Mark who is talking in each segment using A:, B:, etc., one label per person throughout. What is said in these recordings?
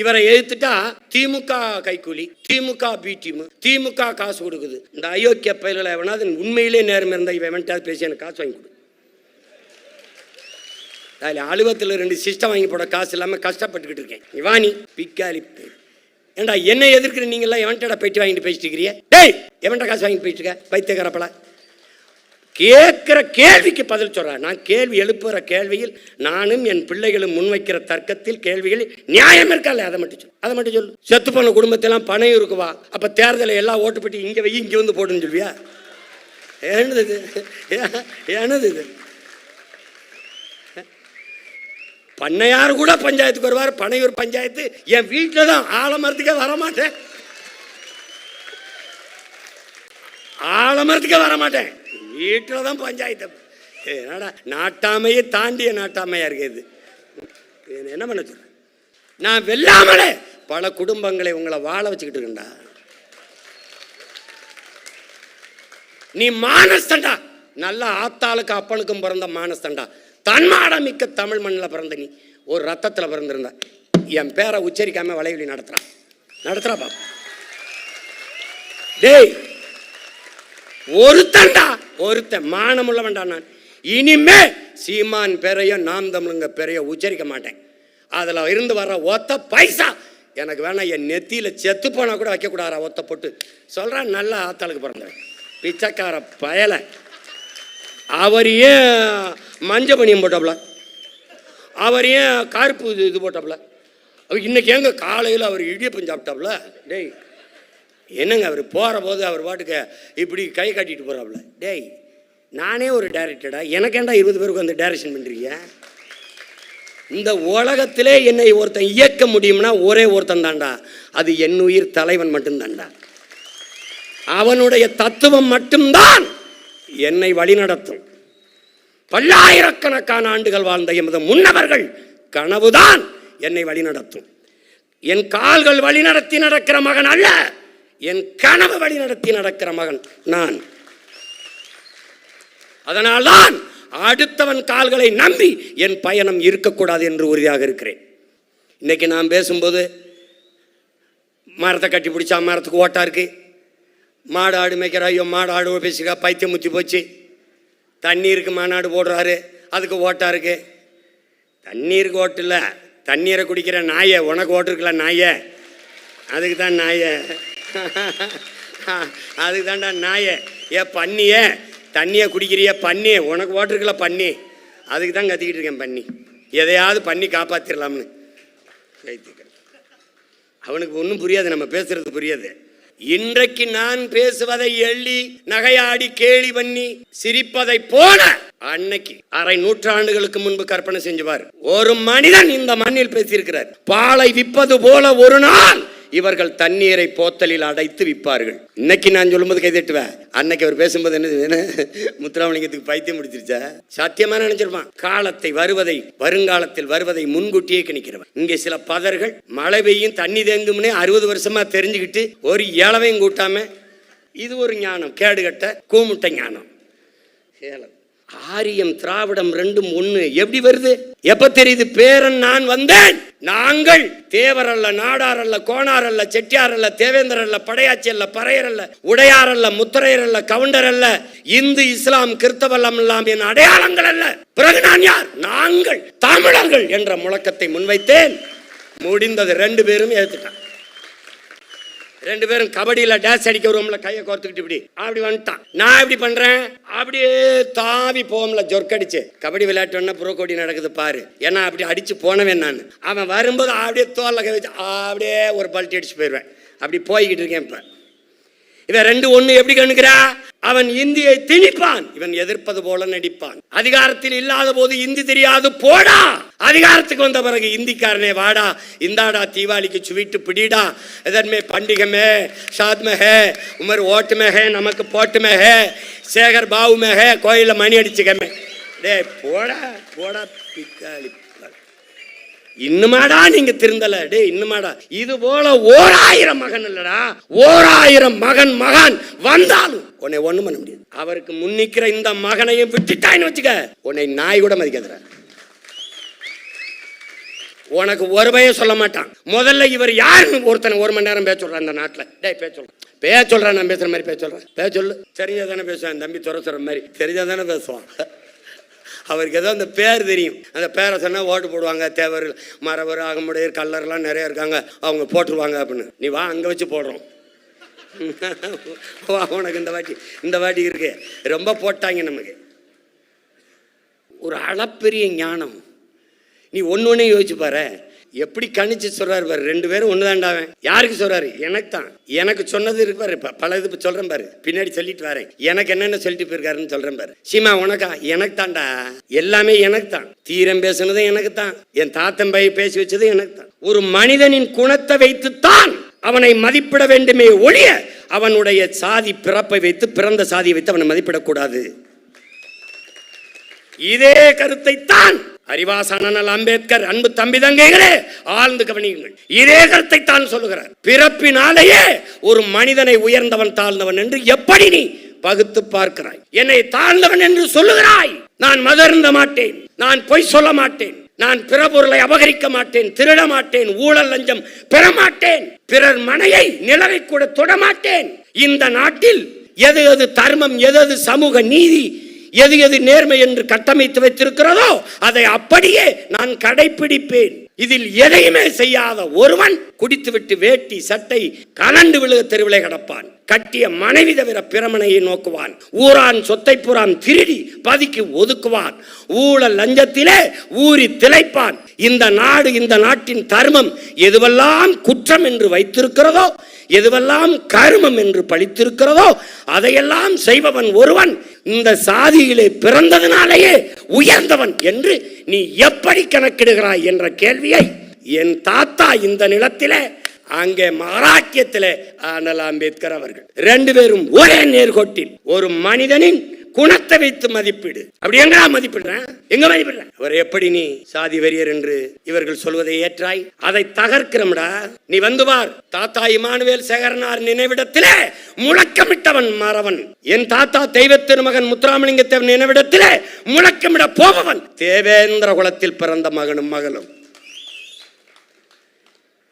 A: இவரை எதிர்த்துட்டா திமுக கைக்கூலி திமுக B team திமுக காசு கொடுக்குது. இந்த அயோக்கிய பயில்களை எவனாவது உண்மையிலே நேரம் இருந்தா இவன் வேண்டாவது பேசி எனக்கு காசு வாங்கி கொடு. அதில் அலுவலத்தில் ரெண்டு சிஸ்டம் வாங்கி போட காசு இல்லாமல் கஷ்டப்பட்டுக்கிட்டு இருக்கேன். இவானி பிக்காலி ஏண்டா என்ன எதிர்க்கிற நீங்களாம் எவன்டா போயிட்டு வாங்கிட்டு பேசிட்டு இருக்கிறீங்க? டேய் எவன்டா காசு வாங்கிட்டு போயிட்டு இருக்க? பைத்தியக்காரப்பல கேட்கிற கேள்விக்கு பதில் சொல்கிறார் நான் கேள்வி எழுப்புகிற கேள்வியில் நானும் என் பிள்ளைகளும் முன்வைக்கிற தர்க்கத்தில் கேள்விகளில் நியாயம் இருக்கால அதை மட்டும் சொல்லு. அதை மட்டும் சொல்லு. செத்து போன குடும்பத்தெல்லாம் பணம் இருக்குவா? அப்போ தேர்தலை எல்லாம் ஓட்டு பெட்டி இங்கே வை இங்கே வந்து போடுன்னு சொல்வியா என்னது இது? என்னது இது? பண்ணையார் கூட பஞ்சாயத்துக்கு வருவார். பனையூர் பஞ்சாயத்து என் வீட்டில் தான். ஆலமரத்துக்கே வரமாட்டேன். ஆலமரத்துக்கே வரமாட்டேன். வீட்டில் தான் பஞ்சாயத்து. என்னடா நாட்டாமையை தாண்டிய நாட்டாமையா இருக்குது என்ன பண்ண சொல்ற? நான் வெல்லாமலே பல குடும்பங்களை உங்களை வாழ வச்சுக்கிட்டு இருக்கேன்டா. நீ மானஸ்தண்டா நல்ல ஆத்தாளுக்கு அப்பனுக்கும் பிறந்த மானஸ்தண்டா தன்மாடம் மிக்க தமிழ் மண்ணில் பிறந்த நீ. ஒரு ரத்தத்தில் பிறந்திருந்த. என் பேரை உச்சரிக்காம வளைவலி நடத்துறான் நடத்துறா பாப்பா. டேய் ஒருத்தன்டா. ஒருத்தன் மானமுள்ளவன்டான் நான். இனிமே சீமான் பெறைய நாம் தமிழுங்க பெறைய உச்சரிக்க மாட்டேன். அதில் இருந்து வர்ற ஒத்த பைசா எனக்கு வேணா என் நெத்தியில் செத்து போனால் கூட வைக்கக்கூடாதா ஒத்த போட்டு. சொல்கிறான் நல்லா ஆத்தாளுக்கு பிறந்தவன் பிச்சைக்கார பயலை. அவர் ஏன் மஞ்ச பனியம் போட்டாப்புல? அவர் ஏன் கருப்பு இது இது போட்டாப்புல இன்னைக்கு எங்கே காலையில் அவர் இடியப்பம் சாப்பிட்டாப்புல? டேய் என்னங்க அவர் போகிற போது அவர் பாட்டுக்கு இப்படி கை காட்டிட்டு போகிறாப்புல டேய் நானே ஒரு டைரக்டடா எனக்கேண்டா இருபது பேருக்கு வந்து டைரக்ஷன் பண்ணுறீங்க இந்த உலகத்திலே என்னை ஒருத்தன் இயக்க முடியும்னா ஒரே ஒருத்தன் தான்டா. அது என் உயிர் தலைவன் மட்டும்தாண்டா அவனுடைய தத்துவம் மட்டும்தான் என்னை வழிநடத்தும். பல்லாயிரக்கணக்கான ஆண்டுகள் வாழ்ந்த எமது முன்னவர்கள் கனவுதான் என்னை வழிநடத்தும். என் கால்கள் வழிநடத்தி நடக்கிற மகன் அல்ல. என் கனவு வழி நடத்தி நடக்கிற மகன் நான். அதனால்தான் அடுத்தவன் கால்களை நம்பி என் பயணம் இருக்கக்கூடாது என்று உறுதியாக இருக்கிறேன். இன்றைக்கி நான் பேசும்போது மரத்தை கட்டி பிடிச்சா மரத்துக்கு ஓட்டா இருக்கு. மாடு ஆடு மேய்க்கிற ஐயோ மாடு ஆடு பேசிக்கா பைத்தியம் முத்தி போச்சு. தண்ணீருக்கு மாநாடு போடுறாரு அதுக்கு ஓட்டா இருக்கு. தண்ணீருக்கு ஓட்டு இல்லை தண்ணீரை குடிக்கிற நாயை உனக்கு ஓட்டு இருக்குல்ல நாயை. அதுக்கு தான் நாயை. அதுக்கு தாண்டா நாய. ஏ பண்ணியே. தண்ணியை குடிக்கிறிய பண்ணி உனக்கு ஓட்டிருக்கல பண்ணி. அதுக்கு தான் கத்திக்கிட்டு இருக்கேன் பண்ணி. எதையாவது பண்ணி காப்பாற்றிடலாம்னு வைத்துக்கிறேன் அவனுக்கு ஒன்றும் புரியாது நம்ம பேசுறது புரியாது. இன்றைக்கு நான் பேசுவதை எள்ளி நகையாடி கேலி பண்ணி சிரிப்பதை போல அன்னைக்கு அரை நூற்றாண்டுகளுக்கு முன்பு கற்பனை செஞ்சுவார். ஒரு மனிதன் இந்த மண்ணில் பேசியிருக்கிறார். பாலை விற்பது போல ஒரு நாள் இவர்கள் தண்ணீரை போத்தலில் அடைத்து விற்பார்கள். இன்னைக்கு நான் சொல்லும்போது கைதட்டுவேன் அன்னைக்கு அவர் பேசும்போது என்ன முத்துராமலிங்கத்துக்கு பைத்தியம் முடிச்சிருச்சா சத்தியமா நினைச்சிருப்பான். காலத்தை வருவதை வருங்காலத்தில் வருவதை முன்கூட்டியே கணிக்கிறவன். இங்கே சில பதர்கள் மழை பெய்யும் தண்ணி தேங்கும்னே அறுபது வருஷமா தெரிஞ்சுக்கிட்டு ஒரு ஏழவையும் கூட்டாம இது ஒரு ஞானம் கேடுகட்ட கூமுட்டை ஞானம். சேலம் ஆரியம் திராவிடம் ரெண்டும் ஒண்ணு. எப்படி வருது? எப்ப தெரியுது? பேரன் நான் வந்தேன். நாங்கள் தேவர் அல்ல நாடார் அல்ல கோணார் அல்ல செட்டியார் அல்ல தேவேந்தர் அல்ல படையாச்சி அல்ல பறையர் அல்ல உடையார் அல்ல முத்திரையர் அல்ல கவுண்டர் அல்ல. இந்து இஸ்லாம் கிறிஸ்தவல்லம் எல்லாம் என் அடையாளங்கள் அல்ல. பிறகு நான் யார்? நாங்கள் தமிழர்கள் என்ற முழக்கத்தை முன்வைத்தேன். முடிந்தது ரெண்டு பேரும் ஏத்துட்டான் ரெண்டு பேரும் கபடியில் டேஸ் அடிக்க வருவோம்ல கையை கோர்த்துக்கிட்டு இப்படி. அப்படி வந்துட்டான். நான் இப்படி பண்றேன்? அப்படியே தாவி போவோம்ல ஜொர்க்கடிச்சு. கபடி விளையாட்டோன்னா ப்ரோ நடக்குது பாரு. ஏன்னா அப்படி அடிச்சு போனவன் நான். அவன் வரும்போது அப்படியே தோல்ல கை வச்சு அப்படியே ஒரு பல்ட்டி அடிச்சு போயிடுவேன். அப்படி போய்கிட்டு இருக்கேன் இப்போ. இவன் ரெண்டு ஒண்ணு எப்படி கண்ணுக்கிறா அவன் இந்தியை திணிப்பான். இவன் எதிர்ப்பது போல நடிப்பான். அதிகாரத்தில் இல்லாத போது இந்தி தெரியாது போடா! அதிகாரத்துக்கு வந்த பிறகு இந்திக்காரனே வாடா. இந்தாடா தீபாவளிக்கு சுவிட்டு பிடிடா. எதன்மே பண்டிகமே சாத்மே உமர் ஓட்டுமே நமக்கு போட்டுமே சேகர் பாவுமே ஹே கோயிலில் மணி அடிச்சுக்கமே. டே போடா போடா பிக்காளி. இன்னுமாடா நீங்க திருந்தல? டே இன்னுமாடா. இது போல ஓராயிரம் மகன் இல்லடா. ஓராயிரம் மகன் மகன் வந்தாலும் உன்னை ஒண்ணும் பண்ண முடியாது. அவருக்கு முன்னிக்கிற இந்த மகனையும் விட்டுட்டான்னு வச்சுக்க. உன்னை நாய் கூட மதிக்காதுடா. உனக்கு ஒரு சொல்ல மாட்டான். முதல்ல இவர் யாருன்னு ஒருத்தனை ஒரு மணி நேரம் பேச சொல்றான் அந்த நாட்டில். டே பேச சொல்றேன் பேச சொல்றேன் நான் பேசுற மாதிரி பேச சொல்றேன். பேச சொல்லு. தெரிஞ்சா தானே பேசுவேன். தம்பி துறை சொல்ற மாதிரி. தெரிஞ்சா தானே பேசுவான். அவருக்கு ஏதோ அந்த பேர் தெரியும். அந்த பேரை சொன்னால் ஓட்டு போடுவாங்க தேவர் மரவர் அகமுடையர் கல்லர்லாம் நிறைய இருக்காங்க அவங்க போட்டுருவாங்க அப்படின்னு. நீ வா அங்கே வச்சு போடுறோம். வா உனக்கு இந்த வாட்டி இந்த வாட்டி இருக்கு. ரொம்ப போட்டாங்க நமக்கு. ஒரு அளப்பெரிய ஞானம். நீ ஒன்று ஒன்றே யோசிச்சு பாரு. எப்படி கணிச்சு சொல்றாரு பாரு ரெண்டு பேரும் ஒன்று யாருக்கு சொல்றாரு? எனக்கு தான் எனக்கு சொன்னது இருக்கு பாரு பல இது சொல்றேன் பாரு. பின்னாடி சொல்லிட்டு வரேன். எனக்கு என்னென்ன சொல்லிட்டு போயிருக்காருன்னு சொல்றேன் பாரு. சீமா உனக்கா? எனக்கு தான்டா எல்லாமே எனக்கு தான் தீரம் பேசுனதும் எனக்கு தான் என் தாத்தன் பை பேசி வச்சதும் எனக்கு தான் ஒரு மனிதனின் குணத்தை வைத்துத்தான் அவனை மதிப்பிட வேண்டுமே ஒழிய அவனுடைய சாதி பிறப்பை வைத்து பிறந்த சாதியை வைத்து அவனை மதிப்பிடக்கூடாது. இதே கருத்தை தான் அறிவாசனல் அம்பேத்கர் அன்பு தம்பி தங்கைகளே ஆழ்ந்து கவனியுங்கள். இதே கருத்தை தான் சொல்லுகிறார். பிறப்பினாலேயே ஒரு மனிதனை உயர்ந்தவன் தாழ்ந்தவன் என்று எப்படி நீ பகுத்து பார்க்கிறாய்? என்னை தாழ்ந்தவன் என்று சொல்லுகிறாய். நான் மதர்ந்த மாட்டேன். நான் பொய் சொல்ல மாட்டேன். நான் பிற பொருளை அபகரிக்க மாட்டேன். திருட மாட்டேன். ஊழல் லஞ்சம் பெற மாட்டேன். பிறர் மனையை நிலவை கூட தொட மாட்டேன். இந்த நாட்டில் எது எது தர்மம் எது எது சமூக நீதி எது எது நேர்மை என்று கட்டமைத்து வைத்திருக்கிறதோ அதை அப்படியே நான் கடைபிடிப்பேன் இதில் எதையுமே செய்யாத ஒருவன் குடித்துவிட்டு வேட்டி சட்டை கலண்டு விழுக தெருவிலே கிடப்பான். கட்டிய மனைவி தவிர பிரமனையை நோக்குவான். ஊரான் சொத்தை புறான் திருடி பதுக்கி ஒதுக்குவான். ஊழல் லஞ்சத்திலே ஊறி திளைப்பான். இந்த நாடு இந்த நாட்டின் தர்மம் எதுவெல்லாம் குற்றம் என்று வைத்திருக்கிறதோ எதுவெல்லாம் கருமம் என்று பழித்திருக்கிறதோ அதையெல்லாம் செய்பவன் ஒருவன் இந்த சாதியிலே பிறந்ததினாலேயே உயர்ந்தவன் என்று நீ எப்படி கணக்கிடுகிறாய் என்ற கேள்வியை என் தாத்தா இந்த நிலத்திலே அங்கே மராக்கியத்தில் அண்ணல் அம்பேத்கர் அவர்கள். ரெண்டு பேரும் ஒரே நேர்கோட்டில். ஒரு மனிதனின் குணத்தை வைத்து மதிப்பீடு. அப்படி எங்க மதிப்பிடுறேன் எங்க மதிப்பிடுறேன் அவர் எப்படி நீ சாதி வெறியர் என்று இவர்கள் சொல்வதை ஏற்றாய்? அதை தகர்க்கிறம்டா. நீ வந்துவார் தாத்தா இமானுவேல் சேகரனார் நினைவிடத்திலே முழக்கமிட்டவன் மாறவன். என் தாத்தா தெய்வ திருமகன் முத்துராமலிங்க நினைவிடத்திலே முழக்கமிட போபவன். தேவேந்திர குலத்தில் பிறந்த மகனும் மகளும்.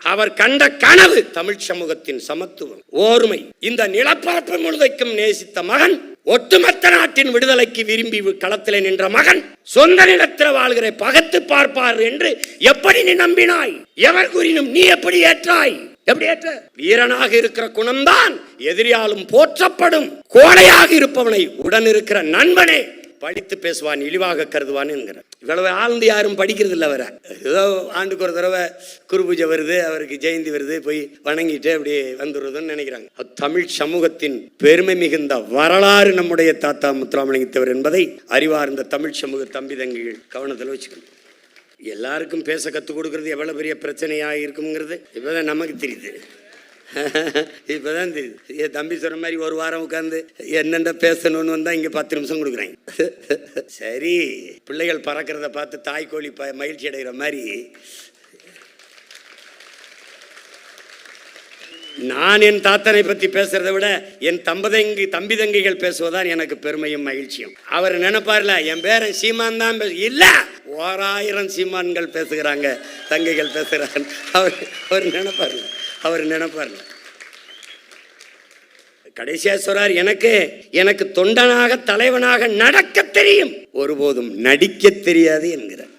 A: அவர் கண்ட கனவு தமிழ் சமூகத்தின் சமத்துவம் ஓர்மை. இந்த நிலப்பரப்பு முழுதைக்கும் நேசித்த மகன் ஒட்டுமொத்த நாட்டின் விடுதலைக்கு விரும்பி களத்தில் நின்ற மகன் சொந்த நிலத்தில் வாழ்கிற பகத்து பார்ப்பார் என்று எப்படி நீ நம்பினாய்? எவர் கூறினும் நீ எப்படி ஏற்றாய்? எப்படி ஏற்ற? வீரனாக இருக்கிற குணம்தான் எதிரியாலும் போற்றப்படும். கோழையாக இருப்பவனை உடன் இருக்கிற நண்பனே. படித்து பேசுவான் இழிவாக கருதுவான் என்கிறார். இவ்வளவு ஆழ்ந்து யாரும் படிக்கிறது இல்லை வர ஏதோ ஆண்டுக்கு ஒரு தடவை குரு பூஜை வருது அவருக்கு ஜெயந்தி வருது போய் வணங்கிட்டு அப்படியே வந்துடுறதுன்னு நினைக்கிறாங்க. தமிழ் சமூகத்தின் பெருமை மிகுந்த வரலாறு நம்முடைய தாத்தா முத்துராமலிங்கத்தவர் என்பதை அறிவார்ந்த தமிழ் சமூக தம்பி தங்கிகள் கவனத்தில் வச்சுக்கணும். எல்லாருக்கும் பேச கற்றுக் கொடுக்கறது எவ்வளோ பெரிய பிரச்சனையாக இருக்குங்கிறது இப்போதான் நமக்கு தெரியுது. இப்போதான் தெரியுது என் தம்பி சொன்ன மாதிரி ஒரு வாரம் உட்காந்து என்னென்ன பேசணும்னு வந்தால் இங்கே பத்து நிமிஷம் கொடுக்குறாங்க சரி பிள்ளைகள் பறக்கிறத பார்த்து தாய்க்கோழி ப மகிழ்ச்சி அடைகிற மாதிரி. நான் என் தாத்தனை பற்றி பேசுறதை விட என் தம்பதங்கி தம்பி தங்கைகள் பேசுவதான் எனக்கு பெருமையும் மகிழ்ச்சியும். அவர் நினைப்பார்ல என் பேரன் சீமான் தான் பேச இல்லை! ஓராயிரம் சீமான்கள் பேசுகிறாங்க தங்கைகள் பேசுகிறாங்க. அவர் அவர் நினைப்பார்ல. அவர் நினைப்பாருங்க கடைசியா சொல்றார் எனக்கு எனக்கு தொண்டனாக தலைவனாக நடக்க தெரியும். ஒருபோதும் நடிக்க தெரியாது என்கிறார்.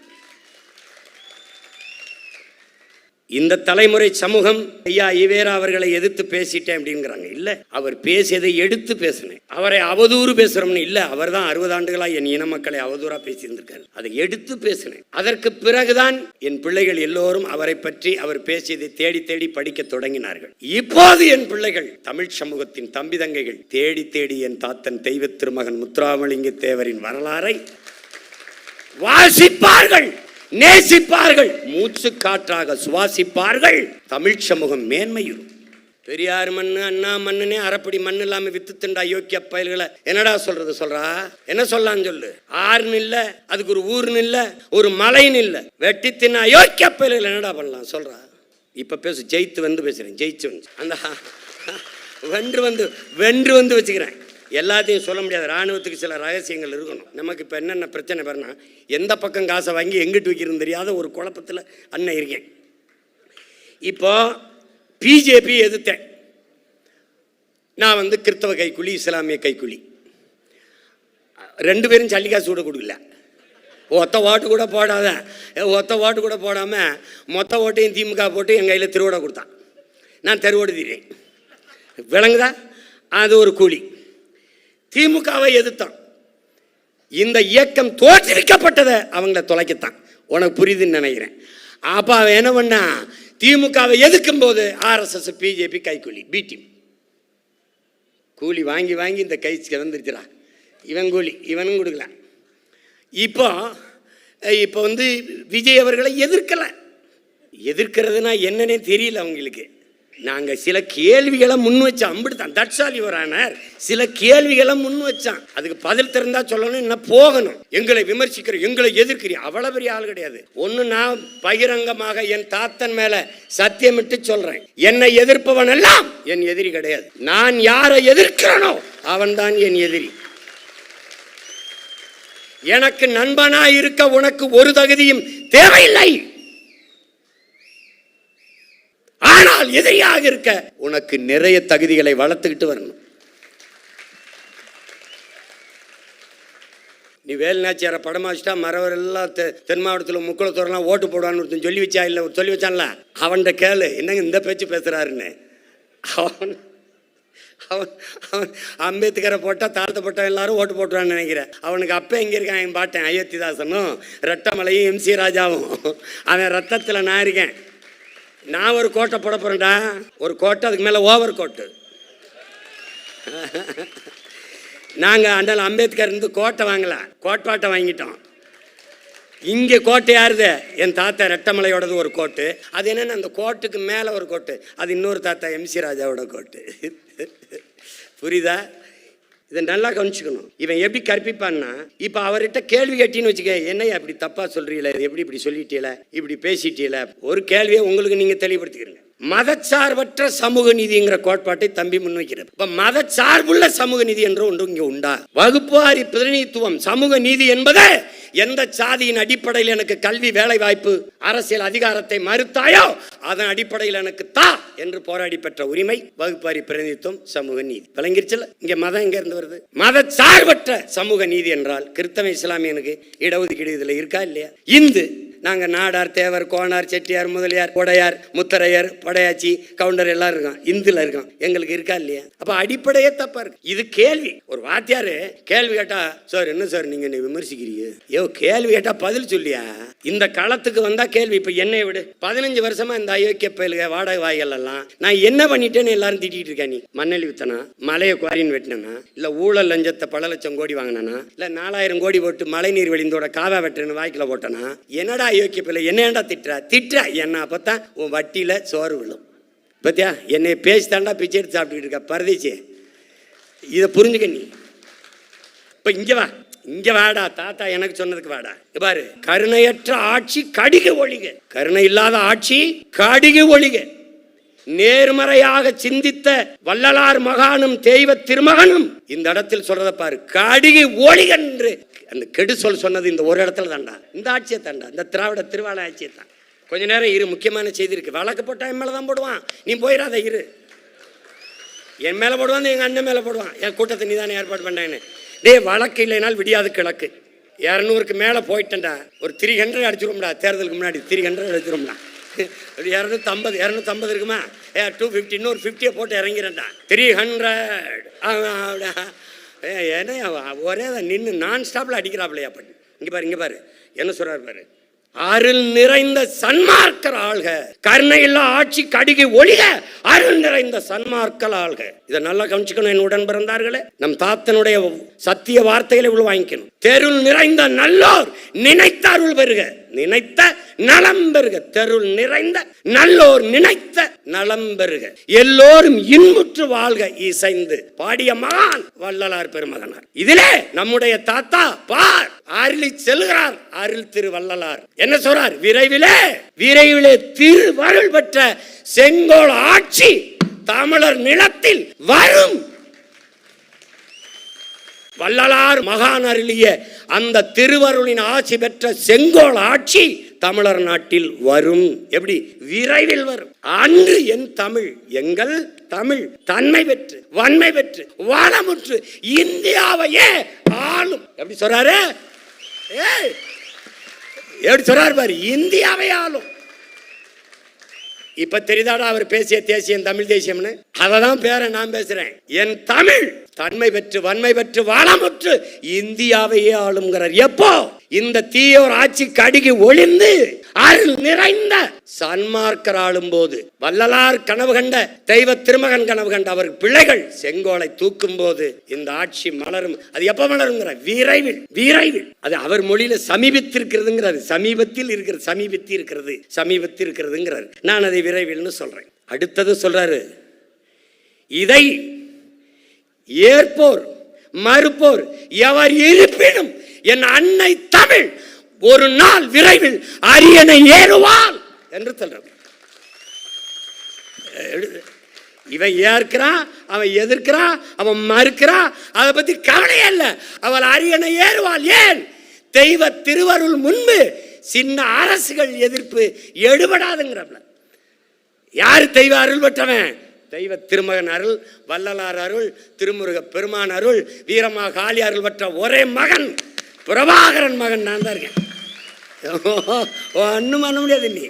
A: இந்த தலைமுறை சமூகம் ஐயா ஈவேரா அவர்களை எதிர்த்து பேசிட்டேன் அப்படிங்கிறாங்க. இல்ல அவர் பேசியதை எடுத்து பேசினேன். அவரை அவதூறு பேசுறோம்னு இல்ல அவர் தான் அறுபது ஆண்டுகளா என் இன மக்களை அவதூறா பேசியிருந்திருக்காரு. அதை எடுத்து பேசினேன். அதற்கு பிறகுதான் என் பிள்ளைகள் எல்லோரும் அவரை பற்றி அவர் பேசியதை தேடி தேடி படிக்க தொடங்கினார்கள். இப்போது என் பிள்ளைகள் தமிழ் சமூகத்தின் தம்பி தங்கைகள் தேடி தேடி என் தாத்தன் தெய்வ திருமகன் முத்துராமலிங்க தேவரின் வரலாறை வாசிப்பார்கள். நேசிப்பார்கள். மூச்சு காற்றாக சுவாசிப்பார்கள். தமிழ் சமூகம் மேன்மையுறும். பெரியார் மண்ணு அண்ணா மண்ணுனே அரைப்படி மண் இல்லாம வித்து திண்டா யோக்கிய பயல்களை என்னடா சொல்றது சொல்றா? என்ன சொல்லான்னு சொல்லு. ஆறுன்னு இல்ல அதுக்கு ஒரு ஊர்னு இல்ல ஒரு மலைன்னு இல்ல. வெட்டி தின்னா யோக்கிய பயல்களை என்னடா பண்ணலாம் சொல்றா? இப்ப பேசு ஜெயித்து வந்து பேசுறேன் ஜெயிச்சு வந்து. அந்த வென்று வந்து வென்று வந்து வச்சுக்கிறேன். எல்லாத்தையும் சொல்ல முடியாது ராணுவத்துக்கு சில ரகசியங்கள் இருக்கணும். நமக்கு இப்போ என்னென்ன பிரச்சனை பாருன்னா எந்த பக்கம் காசை வாங்கி எங்கிட்டு வைக்கிறதுன்னு தெரியாத ஒரு குழப்பத்தில் அண்ணன் இருக்கேன். இப்போ பிஜேபி எதிர்த்தேன். நான் வந்து கிறிஸ்தவ கைக்குழி இஸ்லாமிய கைக்குழி ரெண்டு பேரும் சல்லிக்காசு கூட கொடுக்கல. ஒத்த ஓட்டு கூட போடாத. ஒத்த ஓட்டு கூட போடாமல் மொத்த ஓட்டையும் திமுக போட்டு என் கையில் திருவோட கொடுத்தான். நான் தெருவோடு தீரேன் விளங்குதா? அது ஒரு கூலி. திமுகவை எதிர்த்தான். இந்த இயக்கம் தோற்றுவிக்கப்பட்டதை அவங்கள தொலைக்கத்தான். உனக்கு புரியுதுன்னு நினைக்கிறேன். அப்போ அவன் என்ன பண்ணா? திமுகவை எதிர்க்கும் போது ஆர்எஸ்எஸ் பிஜேபி கைக்கூலி பி டீம் கூலி வாங்கி வாங்கி இந்த கை வந்துருச்சுடா இவன் கூலி இவனும் கொடுக்கல. இப்போ இப்போ வந்து விஜய் அவர்களை எதிர்க்கலை. எதிர்க்கிறதுனா என்னன்னே தெரியல அவங்களுக்கு. நாங்கள் சில கேள்விகளை முன் வச்சோம் அம்பிடுதான் தட்சாலி வரானார் சில கேள்விகளை முன் வச்சான். அதுக்கு பதில் திறந்தா சொல்லணும் என்ன போகணும். எங்களை விமர்சிக்கிற எங்களை எதிர்க்கிறீ அவ்வளோ பெரிய ஆள் கிடையாது. ஒன்று நான் பகிரங்கமாக என் தாத்தன் மேலே சத்தியமிட்டு சொல்கிறேன் என்னை எதிர்ப்பவன் எல்லாம் என் எதிரி கிடையாது. நான் யாரை எதிர்க்கிறனோ அவன்தான் என் எதிரி. எனக்கு நண்பனாக இருக்க உனக்கு ஒரு தகுதியும் தேவையில்லை. ஆனால் எதிரியாக இருக்க உனக்கு நிறைய தகுதிகளை வளர்த்துக்கிட்டு வரணும். நீ வேலுநாச்சியாரை படமா வச்சுட்டா மறவர் எல்லாம் தெ தென் மாவட்டத்தில் முக்குளத்தோரெல்லாம் ஓட்டு போடுவான்னு ஒருத்தன் சொல்லி வச்சா இல்லை சொல்லி வச்சான்ல? அவன்கிட்ட கேளு என்னங்க இந்த பேச்சு பேசுகிறாருன்னு அவன் அவன் அவன் அம்பேத்கரை போட்டால் தாழ்த்தப்பட்ட எல்லாரும் ஓட்டு போட்டுவான்னு நினைக்கிறேன். அவனுக்கு அப்போ எங்கே இருக்கான் என் பாட்டேன்? அயோத்திதாசனும் ரெட்டமலையும் எம்சி ராஜாவும். அவன் ரத்தத்தில் நான் இருக்கேன். நான் ஒரு கோட்டை போட போகிறேன்டா ஒரு கோட்டை அதுக்கு மேலே ஓவர் கோட்டு. நாங்கள் அண்ணல் அம்பேத்கர் இருந்து கோட்டை வாங்கல. கோட்பாட்டை வாங்கிட்டோம். இங்கே கோட்டை யாருது? என் தாத்தா ரெட்டமலையோடது ஒரு கோட்டு. அது என்னென்ன அந்த கோட்டுக்கு மேலே ஒரு கோட்டு. அது இன்னொரு தாத்தா எம்சி ராஜாவோட கோட்டு. புரியுதா? இதை நல்லா கவனிச்சுக்கணும். இவன் எப்படி கற்பிப்பான்னா இப்போ அவர்கிட்ட கேள்வி கேட்டின்னு வச்சுக்க என்னையா இப்படி தப்பாக சொல்கிறீங்களே எப்படி இப்படி சொல்லிட்டீல இப்படி பேசிட்டீல ஒரு கேள்வியை உங்களுக்கு நீங்கள் தெளிவுபடுத்திக்கிறீங்க. மதச்சார்பற்ற சமூக நீதிங்கிற கோட்பாட்டை தம்பி முன்வைக்கிறது. இப்ப மதச்சார்புள்ள சமூக நீதி என்ற ஒன்று இங்கே உண்டா? வகுப்புவாரி பிரதிநிதித்துவம் சமூக நீதி என்பது எந்த சாதியின் அடிப்படையில் எனக்கு கல்வி வேலை வாய்ப்பு அரசியல் அதிகாரத்தை மறுத்தாயோ அதன் அடிப்படையில் எனக்கு தா என்று போராடி பெற்ற உரிமை வகுப்பாரி பிரதிநிதித்துவம் சமூக நீதி. விளங்கிருச்சுல? இங்க மதம் எங்க இருந்து வருது? மத சார்பற்ற சமூக நீதி என்றால் கிறிஸ்தவ இஸ்லாமியனுக்கு இடஒதுக்கீடு இதுல இருக்கா இல்லையா? இந்து நாங்க நாடார் தேவர் கோனார் செட்டியார் முதலியார் உடையார் முத்தரையர் படையாச்சி கவுண்டர் எல்லாம் இருக்கோம் இந்துல இருக்கோம் எங்களுக்கு இருக்கா இல்லையா? அப்ப அடிப்படையே தப்பா இருக்கு. இது கேள்வி. ஒரு வாத்தியாரு கேள்வி கேட்டா சார் என்ன சார் நீங்க விமர்சிக்கிறீங்க? ஏ கேள்வி கேட்டா பதில் சொல்லியா? இந்த களத்துக்கு வந்தா கேள்வி இப்ப என்னை விடு. பதினஞ்சு வருஷமா இந்த அயோக்கிய பயலுக வாடகை வாய்கள் எல்லாம் நான் என்ன பண்ணிட்டேன்னு எல்லாரும் திட்டிட்டு இருக்கேன் நீ? மண்ணெளி வித்தனா மலையை குவாரின்னு வெட்டினா இல்ல ஊழல் லஞ்சத்தை பல லட்சம் கோடி வாங்கினா இல்ல நாலாயிரம் கோடி போட்டு மழை நீர் வெளிந்தோட காவா வெட்டுன்னு வாய்க்கில் போட்டனா? என்னடா அயோக்கிய பயில என்னடா திட்டுற? திட்டுற என்ன? அப்பத்தான் உன் வட்டியில சோறு விழும். பத்தியா? என்னை பேசி தாண்டா பிச்சை எடுத்து சாப்பிட்டுக்கிட்டு இருக்க பரதேசி இதை புரிஞ்சுக்க நீ. இப்போ இங்கே வா. இங்க வாடா தாத்தா எனக்கு சொன்னதுக்கு வாடா. பாரு கருணையற்ற ஆட்சி கடிக ஒழிக. கருணை இல்லாத ஆட்சி கடிக ஒழிக. நேர்மறையாக சிந்தித்த வள்ளலார் மகானும் தெய்வ திருமகனும் இந்த இடத்தில் சொல்றத பாரு கடிகை ஒளிகன்று அந்த கெடு சொல் சொன்னது இந்த ஒரு இடத்துல தாண்டா இந்த ஆட்சியை தாண்டா இந்த திராவிட திருவாள ஆட்சியை தான். கொஞ்ச நேரம் இரு முக்கியமான செய்தி இருக்கு. வழக்கு போட்டா என் மேலே தான் போடுவான். நீ போயிடாத இரு. என் மேல போடுவான் எங்க அண்ணன் மேல போடுவான். என் கூட்டத்தை நீ தானே ஏற்பாடு பண்ணேன்னு. டேய் வழக்கு இல்லைனால் விடியாது கிழக்கு. இரநூறுக்கு மேலே போயிட்டேன்டா. ஒரு த்ரீ ஹண்ட்ரட் அடிச்சிருவோம்டா. தேர்தலுக்கு முன்னாடி த்ரீ ஹண்ட்ரட் அடிச்சிருவோம்டா. ஒரு இரநூத்தம்பது இரநூத்தம்பது இருக்குமா? ஏ டூ ஃபிஃப்டி இன்னொரு ஃபிஃப்டியை போட்டு இறங்கிறேன்டா த்ரீ ஹண்ட்ரட் ஏ என்ன ஒரே நின்று நான் ஸ்டாப்பில் அடிக்கிறாப்லையா பண்ணி இங்கே பாரு இங்கே பாரு. என்ன சொல்கிறார் பாரு? அருள் நிறைந்த சன்மார்க்கர் ஆள்க கருணையில்லா ஆட்சி கடுகி ஒழிக அருள் நிறைந்த சன்மார்க்கல் ஆள்க இதை நல்லா கவனிச்சுக்கணும் என் உடன் பிறந்தார்களே நம் தாத்தனுடைய சத்திய வார்த்தைகளை உள்ள வாங்கிக்கணும் தெருள் நிறைந்த நல்லோர் நினைத்த அருள் பெறுக. நினைத்த நலம்பெருக தெருள் நிறைந்த நல்லோர் நினைத்த நலம்பெருக எல்லோரும் இன்புற்று வாழ்க இசைந்து. பாடிய மகான் வள்ளலார் பெருமகனார். இதிலே நம்முடைய தாத்தா பார் அருளி செல்கிறார் அருள் திரு வள்ளலார். என்ன சொல்றார்? விரைவிலே விரைவிலே திருவருள் பெற்ற செங்கோல் ஆட்சி தமிழர் நிலத்தில் வரும் வள்ளலார் மகான் அருளிய அந்த திருவருளின் ஆட்சி பெற்ற செங்கோல் ஆட்சி தமிழர் நாட்டில் வரும். எப்படி? விரைவில் வரும். அன்று என் தமிழ் எங்கள் தமிழ் தன்மை பெற்று வன்மை பெற்று வளமுற்று இந்தியாவையே ஆளும். எப்படி சொல்றாரு? ஏய் எப்படி சொல்றாரு பாரு? இந்தியாவை ஆளும். இப்ப தெரிதாடா அவர் பேசிய தேசியம் தமிழ் தேசியம்னு? அதை தான் பேரை நான் பேசுறேன். என் தமிழ் தன்மை பெற்று வன்மை பெற்று வாழமுற்று இந்தியாவையே ஆளுங்கிறார் எப்போ? இந்த தீயோர் ஆட்சி கடுகி ஒளிந்து அருள் நிறைந்த சன்மார்க்கர் ஆளும் போது வள்ளலார் கனவு கண்ட தெய்வ திருமகன் கனவு கண்ட அவர் பிள்ளைகள் செங்கோலை தூக்கும் போது இந்த ஆட்சி மலரும். அது எப்ப மலருங்கிற? விரைவில் விரைவில். அது அவர் மொழியில சமீபத்திருக்கிறதுங்கிறது சமீபத்தில் இருக்கிறது சமீபத்தி இருக்கிறது சமீபத்தில் இருக்கிறதுங்கிறார் நான் அதை விரைவில்னு சொல்றேன். அடுத்தது சொல்றாரு இதை ஏற்போர் மறுப்போர் எவர் இருப்பினும் என் அன்னை தமிழ் ஒரு நாள் விரைவில் அரியணை ஏறுவாள் என்று சொல்றார் இவன் ஏற்கிறான் அவன் எதிர்க்கிறான் அவன் மறுக்கிறான் அதை பத்தி கவலையே இல்லை. அவள் அரியணை ஏறுவாள். ஏன்? தெய்வ திருவருள் முன்பு சின்ன அரசுகள் எதிர்ப்பு எடுபடாதுங்கிறப்பல யார் தெய்வ அருள் பெற்றவன்? தெய்வ திருமகன் அருள் வள்ளலார் அருள் திருமுருக பெருமான் அருள் வீரமா காளி அருள் பெற்ற ஒரே மகன். பிரபாகரன் மகன் நான் தான் இருக்கேன். ஒன்றும் பண்ண முடியாது நீ.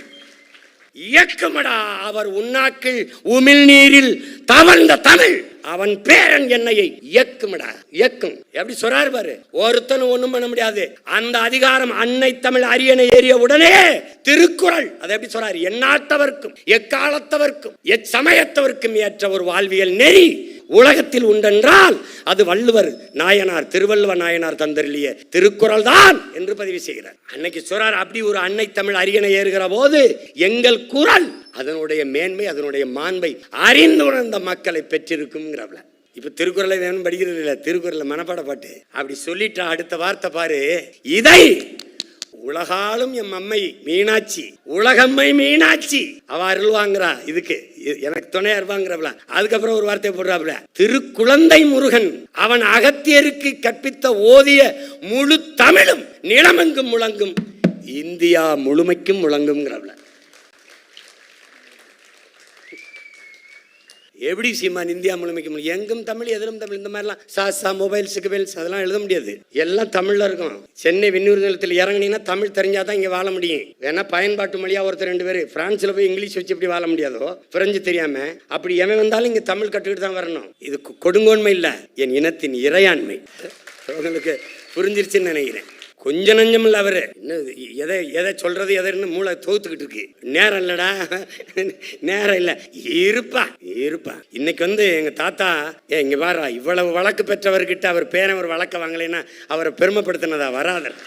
A: இயக்கமடா அவர் உண்ணாக்கில் உமிழ் நீரில் தவழ்ந்த தமிழ். அவன் பேரன் என்னையை இயக்குமடா. இயக்கும். எப்படி சொல்றாரு பாரு? ஒருத்தனும் ஒண்ணும் பண்ண முடியாது. அந்த அதிகாரம் அன்னை தமிழ் அரியணை ஏறிய உடனே திருக்குறள். அதை எப்படி சொல்றாரு? எந்நாட்டவர்க்கும் எக்காலத்தவர்க்கும் எச்சமயத்தவர்க்கும் ஏற்ற ஒரு வாழ்வியல் நெறி. உலகத்தில் உண்டென்றால் அது வள்ளுவர் நாயனார் திருவள்ளுவ நாயனார் தந்தருளிய திருக்குறள் தான் என்று பதிவு செய்கிறார். அன்னைக்கு சொல்றார் அப்படி ஒரு அன்னை தமிழ் அரியணை ஏறுகிற போது எங்கள் குரல் அதனுடைய மேன்மை அதனுடைய மாண்பை அறிந்து உணர்ந்த மக்களை பெற்றிருக்குங்கிறவள இப்ப திருக்குறளை வேணும் படிக்கிறது இல்லை திருக்குறளை மனப்பாட பாட்டு. அப்படி சொல்லிட்டா அடுத்த வார்த்தை பாரு இதை உலகாலும் எம் அம்மை மீனாட்சி உலகம்மை மீனாட்சி. அவ அருள்வாங்கிறா இதுக்கு. எனக்கு துணையா இருப்பாங்கிறவள அதுக்கப்புறம் ஒரு வார்த்தை போடுறாப்புல. திருக்குழந்தை முருகன் அவன் அகத்தியருக்கு கற்பித்த ஓதிய முழு தமிழும் நிலமெங்கும் முழங்கும் இந்தியா முழுமைக்கும் முழங்குங்கிறவள எப்படி சீமான் இந்தியா முழுமைக்கு முடியும் எங்கும் தமிழ் எதிலும் தமிழ் இந்த மாதிரிலாம். சாசா மொபைல் சிக்கபைல்ஸ் அதெல்லாம் எழுத முடியாது. எல்லாம் தமிழில் இருக்கும். சென்னை விண்ணூர் நிலத்தில் இறங்குனீங்கன்னா தமிழ் தெரிஞ்சால் தான் இங்கே வாழ முடியும். வேணா பயன்பாட்டு மொழியா ஒருத்தர் ரெண்டு பேர் ஃப்ரான்ஸில் போய் இங்கிலீஷ் வச்சு எப்படி வாழ முடியாதோ பிரெஞ்சு தெரியாமல் அப்படி எவன் வந்தாலும் இங்கே தமிழ் கற்றுக்கிட்டு தான் வரணும். இது கொடுங்கோன்மை இல்லை என் இனத்தின் இறையாண்மை. உங்களுக்கு புரிஞ்சிருச்சுன்னு நினைக்கிறேன். கொஞ்ச நஞ்சம் இல்லை அவரு. என்ன எதை எதை சொல்றது எதைன்னு மூளை தோத்துக்கிட்டு இருக்கு. நேரம் இல்லடா. நேரம் இல்லை. இருப்பா இருப்பா. இன்னைக்கு வந்து எங்க தாத்தா ஏ இங்க பாரா இவ்வளவு வழக்கு பெற்றவர்கிட்ட அவர் பேரன் ஒரு வழக்க வாங்கலைன்னா அவரை பெருமைப்படுத்தினதா வராதர்.